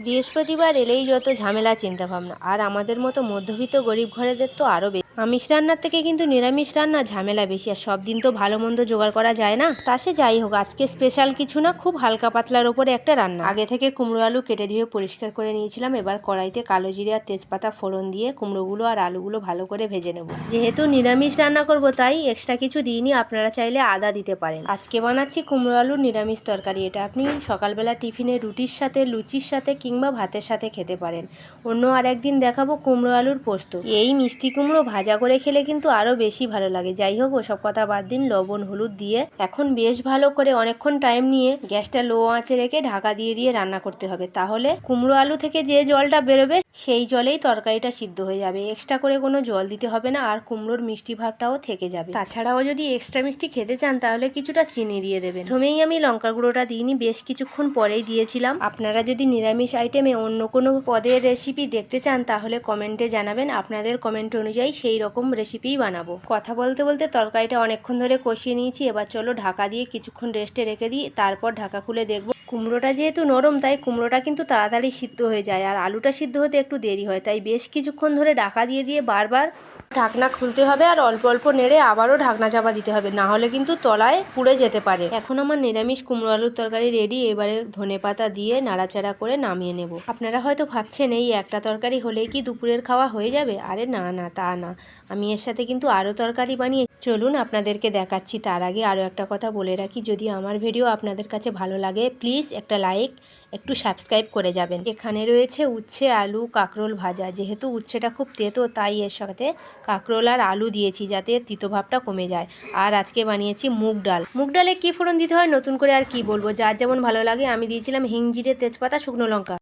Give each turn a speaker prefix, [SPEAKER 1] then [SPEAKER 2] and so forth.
[SPEAKER 1] বৃহস্পতিবার এলেই যত ঝামেলা চিন্তাভাবনা। আর আমাদের মতো মধ্যবিত্ত গরিব ঘরেদের তো আরও বেশি। আমিষ রান্নার থেকে কিন্তু নিরামিষ রান্না ঝামেলা বেশি, আর সব দিন তো ভালো মন্দ জোগাড় করা যায় না। তা সে যাই হোক, আজকে স্পেশাল কিছু না, খুব হালকা পাতলার ওপরে একটা রান্না। আগে থেকে কুমড়ো আলু কেটে দিয়ে পরিষ্কার করে নিয়েছিলাম, এবার কড়াইতে কালো জিরে আর তেজপাতা ফোড়ন দিয়ে কুমড়োগুলো আর আলুগুলো ভালো করে ভেজে নেব। যেহেতু নিরামিষ রান্না করব, তাই এক্সট্রা কিছু দিইনি, আপনারা চাইলে আদা দিতে পারেন। আজকে বানাচ্ছি কুমড়ো আলুর নিরামিষ তরকারি, এটা আপনি সকালবেলা টিফিনে রুটির সাথে, লুচির সাথে কিংবা ভাতের সাথে খেতে পারেন। অন্য আর একদিন দেখাবো কুমড়ো আলুর পোস্ত। এই মিষ্টি কুমড়ো ভাজা করে খেলে কিন্তু আরও বেশি ভালো লাগে। যাই হোক, ওসব কথা বাদ দিন, লবণ, হলুদ দিয়ে এখন বেশ ভালো করে অনেকক্ষণ টাইম নিয়ে গ্যাসটা লো আঁচে রেখে ঢাকা দিয়ে দিয়ে রান্না করতে হবে। তাহলে কুমড়ো আলু থেকে যে জলটা বেরোবে সেই জলেই তরকারিটা সিদ্ধ হয়ে যাবে। এক্সট্রা করে কোনো জল দিতে হবে না, আর কুমড়োর মিষ্টি ভাবটাও থেকে যাবে। তাছাড়াও যদি এক্সট্রা মিষ্টি খেতে চান, তাহলে কিছুটা চিনি দিয়ে দেবেন। প্রথমেই আমি লঙ্কা গুঁড়োটা দিইনি, বেশ কিছুক্ষণ পরেই দিয়েছিলাম। আপনারা যদি নিরামিষ আইটেমে অন্য কোনো পদের রেসিপি দেখতে চান, তাহলে কমেন্টে জানাবেন। আপনাদের কমেন্ট অনুযায়ী সেই রকম রেসিপিই বানাবো। কথা বলতে বলতে তরকারিটা অনেকক্ষণ ধরে কষিয়ে নিয়েছি। এবার চলো ঢাকা দিয়ে কিছুক্ষণ রেস্টে রেখে দিই। তারপর ঢাকা খুলে দেখব। কুমড়োটা যেহেতু নরম, তাই কুমড়োটা কিন্তু তাড়াতাড়ি সিদ্ধ হয়ে যায়। আর আলুটা সিদ্ধ হতে একটু দেরি হয়, তাই বেশ কিছুক্ষণ ধরে ঢাকা দিয়ে দিয়ে বারবার ঢাকনা খুলতে হবে আর অল্প অল্প নেড়ে আবারও ঢাকনা চাপা দিতে হবে, না হলে কিন্তু তলায় পুড়ে যেতে পারে। এখন আমার নিরামিষ কুমড়ো আলুর তরকারি রেডি এবারে ধনে পাতা দিয়ে নাড়াচাড়া করে নামিয়ে নেব। আপনারা হয়তো ভাবছেন এই একটা তরকারি হলেই কি দুপুরের খাওয়া হয়ে যাবে? আরে না না, তা না। আমি এর সাথে কিন্তু আরও তরকারি বানিয়ে চলুন, আপনাদেরকে দেখাচ্ছি। তার আগে আরও একটা কথা বলে রাখি, যদি আমার ভিডিও আপনাদের কাছে ভালো লাগে প্লিজ একটা লাইক একটু সাবস্ক্রাইব করে যাবেন। এখানে রয়েছে উচ্ছে, আলু, কাঁকরোল ভাজা। যেহেতু উচ্ছেটা খুব তেতো, তাই এর সাথে কাঁকরোল আর আলু দিয়েছি যাতে তিতোভাবটা কমে যায়। আর আজকে বানিয়েছি মুগ ডাল। মুগ ডালে কী ফোড়ন দিতে হয়? নতুন করে আর কি বলব? যার যেমন ভালো লাগে, আমি দিয়েছিলাম হিং জিরে তেজপাতা, শুকনো লঙ্কা।